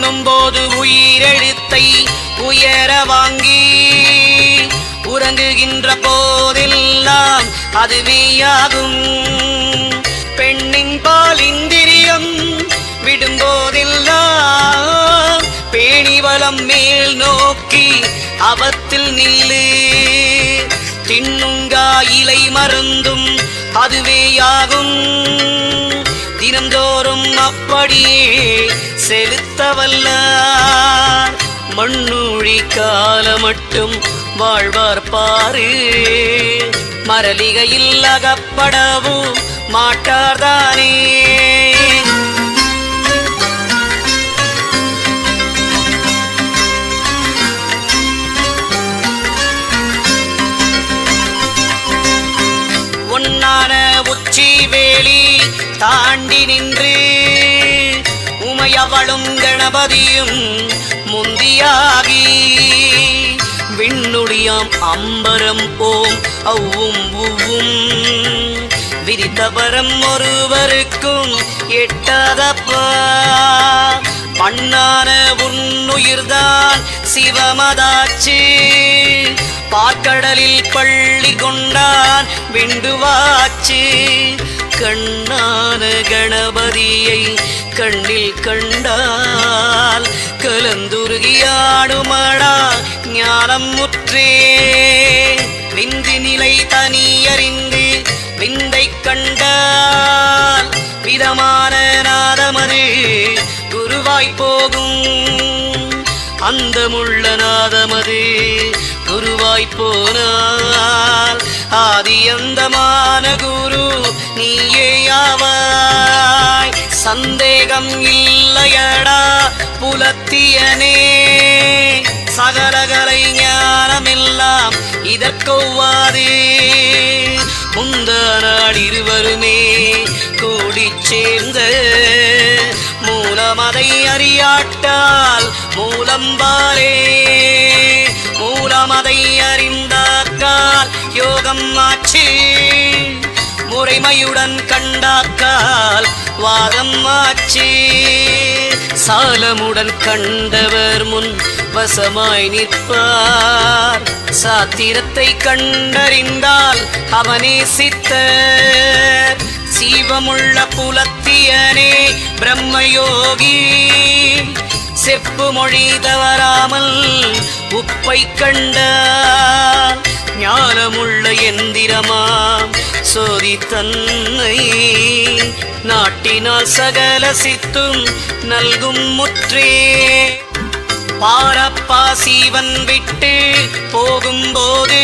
உண்ணும்போது உயிரெழுத்தை உயர வாங்கி உறங்குகின்ற போதெல்லாம் அது வீயாகும் பெண்ணின் பால் இந்திரியம் விடும்போதெல்லாம் பேணிவளம் மேல் நோக்கி அவத்தில் நில்லு. தின்னுங்கா இலை மருந்தும் அதுவேயாகும். தினந்தோறும் அப்படியே செலுத்தவல்லார். மண்ணூழி கால மட்டும் வாழ்வார் பாரு. மரலிகையில் அகப்படவும் மாட்டார்தானே உன்னான உச்சி வேலி தாண்டி நின்று கணபதியும் முந்தியாகி. விண்ணுளியாம் அம்பரம் ஓம் அவ்வும் உவ்வும். விரித்தபரம் ஒருவருக்கும் எட்டதப்பா. மண்ணான உன்னுயிர்தான் சிவமதாச்சு. பார்க்கடலில் பள்ளி கொண்டான் விண்டுவாச்சு. கண்ணான கணபதியை கண்ணில் கண்டால் கலந்துருகியாடுமடா ஞானம் முற்றே. விந்து நிலை தனியறிந்து விந்தை கண்டால் விதமான நாதமது குருவாய் போகும். அந்தமுள்ள நாதமது குருவாய் போனால் ஆதியந்தமான குரு நீயேயாவாய். சந்தேகம் இல்லையடா புலத்தியனே. சகலகலை ஞானமெல்லாம் இதற்கொவ்வாதே. முந்த நாள் இருவருமே கூடி சேர்ந்த மூலமதை அறியாட்டால் மூலம்பாலே. மூலமதை அறிந்தாக்கால் யோகம் ஆச்சு. முறைமையுடன் கண்டாக்கால் வாதம் ஆச்சு. சாலமுடன் கண்டவர் முன் வசமாய் நிற்பார். சாத்திரத்தை கண்டறிந்தால் அவனே சித்தர். சீவமுள்ள புலத்தியனே பிரம்மயோகி. செப்பு மொழி தவறாமல் உப்பை கண்டால் ஞானமுள்ள எந்திரமாம் சோதி தன்னை நாட்டினால் சகல சித்தும் நல்கும் முற்றே. பாரப்பா சீவன் விட்டு போகும்போது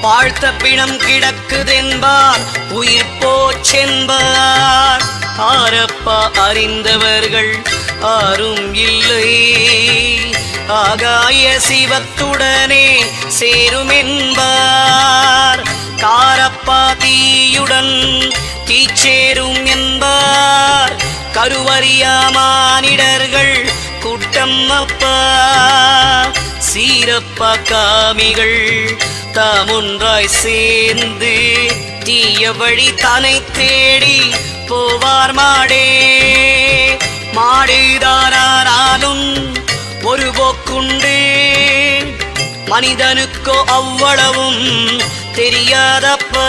வாழ்த்த பிணம் கிடக்குதென்பார் உயிர் போச்சென்பார். ஆரப்பா அறிந்தவர்கள் ஆரும் இல்லை. ஆகாய சிவத்துடனே சேருமென்பார். காரப்பா தீயுடன் தீச்சேரும் என்பார். கருவறியா மானிடர்கள் கூட்டம் அப்பா. சீரப்பா காமிகள் தாமொன்றாய் சேர்ந்து தீய வழி தனை தேடி போவார் மாடே. மாடுதானாலும் ஒரு போக்குண்டு. மனிதனுக்கோ அவ்வளவும் தெரியாதப்பா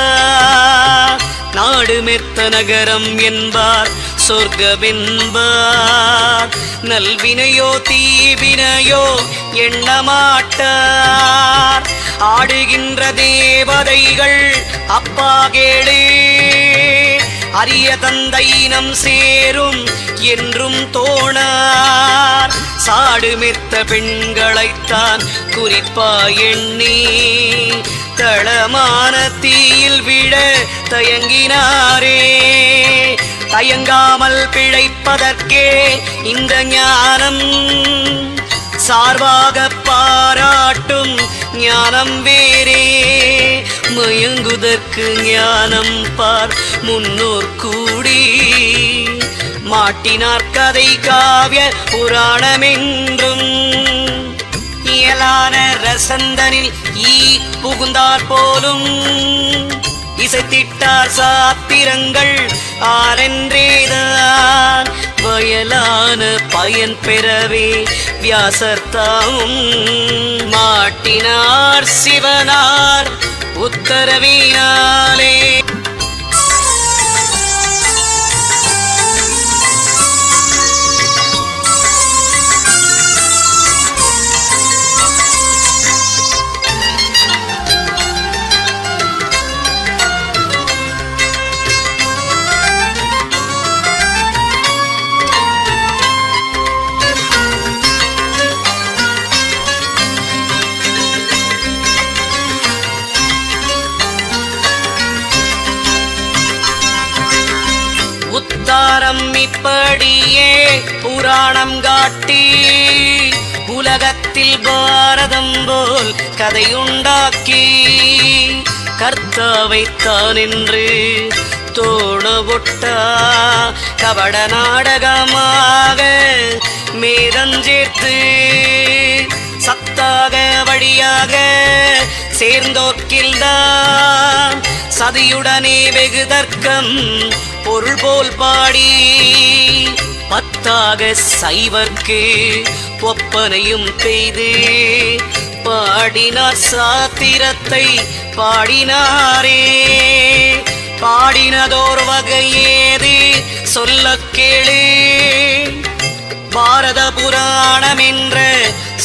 நாடு மெத்த நகரம் என்பார் சொர்க்கமென்பார் நல்வினையோ தீவினையோ எண்ணமாட்டார். ஆடுகின்ற தேவதைகள் அப்பா கேளே. அரிய தந்தையினம் சேரும் என்றும் தோணார். சாடுமெத்த பெண்களைத்தான் குறிப்பா எண்ணி தளமான தீயில் விட தயங்கினாரே. தயங்காமல் பிழைப்பதற்கே இந்த ஞானம் சார்பாக பாராட்டும் ஞானம் வேறே. மயங்குதற்கு ஞானம் பார் முன்னோர் கூடி. மாட்டினார் கதை காவிய புராணமென்றும். இயலான ரசந்தனில் ஈ புகுந்தார் போலும். இசைத்திட்டார் சாத்திரங்கள் ஆரென்றேதான். வயலான பயன் பெறவே வியாசர்த்தாவும் மாட்டினார் சிவனார் உத்தரவினாலே. இப்படியே புராணம் காட்டி உலகத்தில் பாரதம் போல் கதையுண்டாக்கி கர்த்தாவைத்தான் என்று தோணவொட்டா கபட நாடகமாக மேதஞ்சேர்த்து சத்தாக வழியாக சேர்ந்தோக்கில்தான் சதியுடனே வெகு தர்க்கம் பொருள் போல் பாடி பத்தாக சைவர்க்கு ஒப்பனையும் பெய்து பாடினார் சாத்திரத்தை பாடினாரே. பாடினதோர் வகையேது சொல்ல கேளு. பாரத புராணம் என்ற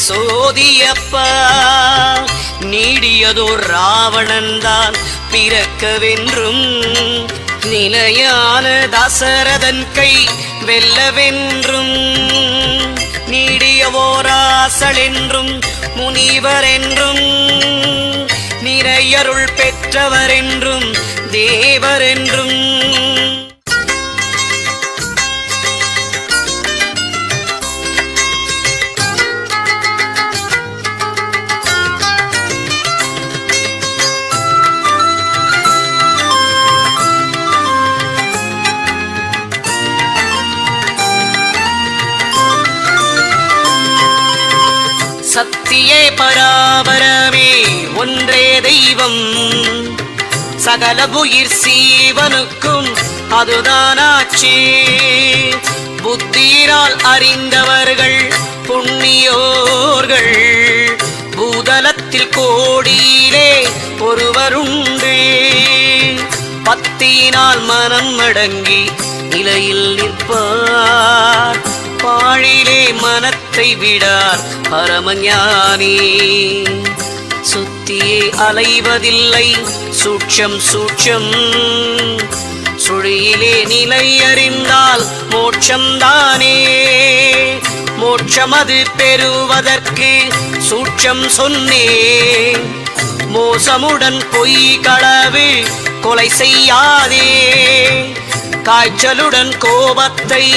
சோதியப்பா நீடியதோர் ராவணன் தான் பிறக்கவென்றும் நிலையான தசரதன் கை வெல்லவென்றும் நீடிய ஓராசல் என்றும் முனிவர் என்றும் நிறையருள் பெற்றவர் என்றும் தேவர் என்றும் சத்தியே பராபரமே ஒன்றே தெய்வம். சகல உயிர் சீவனுக்கும் அதுதானாச்சி. புத்தியினால் அறிந்தவர்கள் புண்ணியோர்கள் பூதலத்தில் கோடியிலே ஒருவருண்டு. பத்தியினால் மனம் அடங்கி நிலையில் நிற்பார். பாழிலே மனத்தை விடார் பரமஞானி. சுத்தியே அலைவதில்லை சூட்சம் சூட்சம். சுழியிலே நிலை அறிந்தால் மோட்சம் தானே மோட்சம் அது பெறுவதற்கு சூட்சம் சொன்னே. மோசமுடன் பொய் களவு கொலை செய்யாதே. காய்ச்சலுடன் கோபத்தை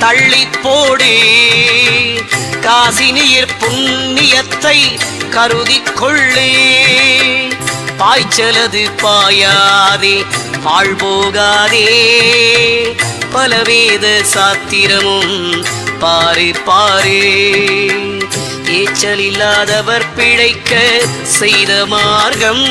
தள்ளி போடு. காசினியர் புண்ணியத்தை கருதி கொள்ளே. பாய்ச்சலது பாயாதே பாழ் போகாதே. பலவேத சாத்திரமும் பாரு பாரு. ஏச்சல் இல்லாதவர் பிழைக்க செய்த மார்க்கம்.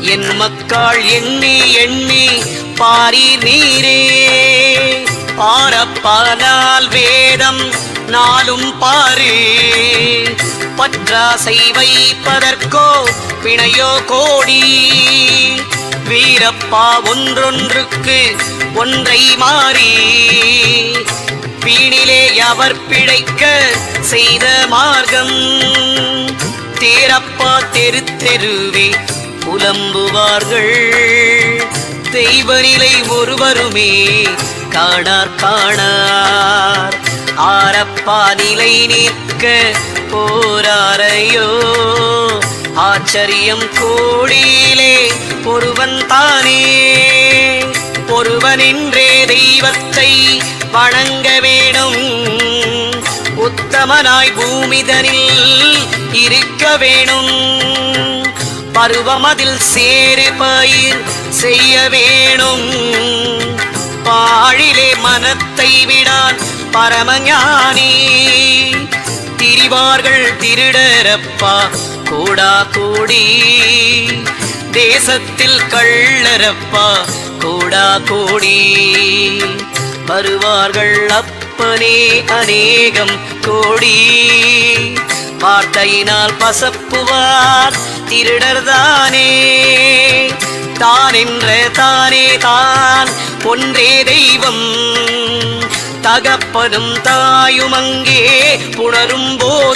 என் மக்காள் எண்ணி எண்ணி பாரி நீரே. பாரப்பானால் வேதம் நாளும் பாரு. பற்றாசை வைப்பதற்கோ பிணையோ கோடி. வீரப்பா ஒன்றொன்றுக்கு ஒன்றை மாறி. வீணிலே அவர் பிழைக்க செய்த மார்க்கம். தேரப்பா தெரு தெருவே புலம்புவார்கள். தெய்வ நிலை ஒருவருமே காணார் காணார் ஆரப்பா நிலை நிற்க போராரையோ. ஆச்சரியம் கோடியிலே ஒருவன் தானே. ஒருவனின்றே தெய்வத்தை வணங்க வேணும் உத்தமனாய் பூமிதனில் இருக்க வேணும் பருவமதில் சேரு பயிர் செய்ய வேணும் பாழிலே மனத்தை விடான் பரமஞானி. திரிவார்கள் திருடரப்பா கூடா கூடி. தேசத்தில் கள்ளரப்பா கூடா கூடி. வருவார்கள் அப்பனே அநேகம் கோடி. வார்த்தையினால் பசப்புவார் திருடர்தானே தான் என்ற தானே தான். ஒன்றே தெய்வம். தகப்பனும் தாயும் அங்கே புணரும் போது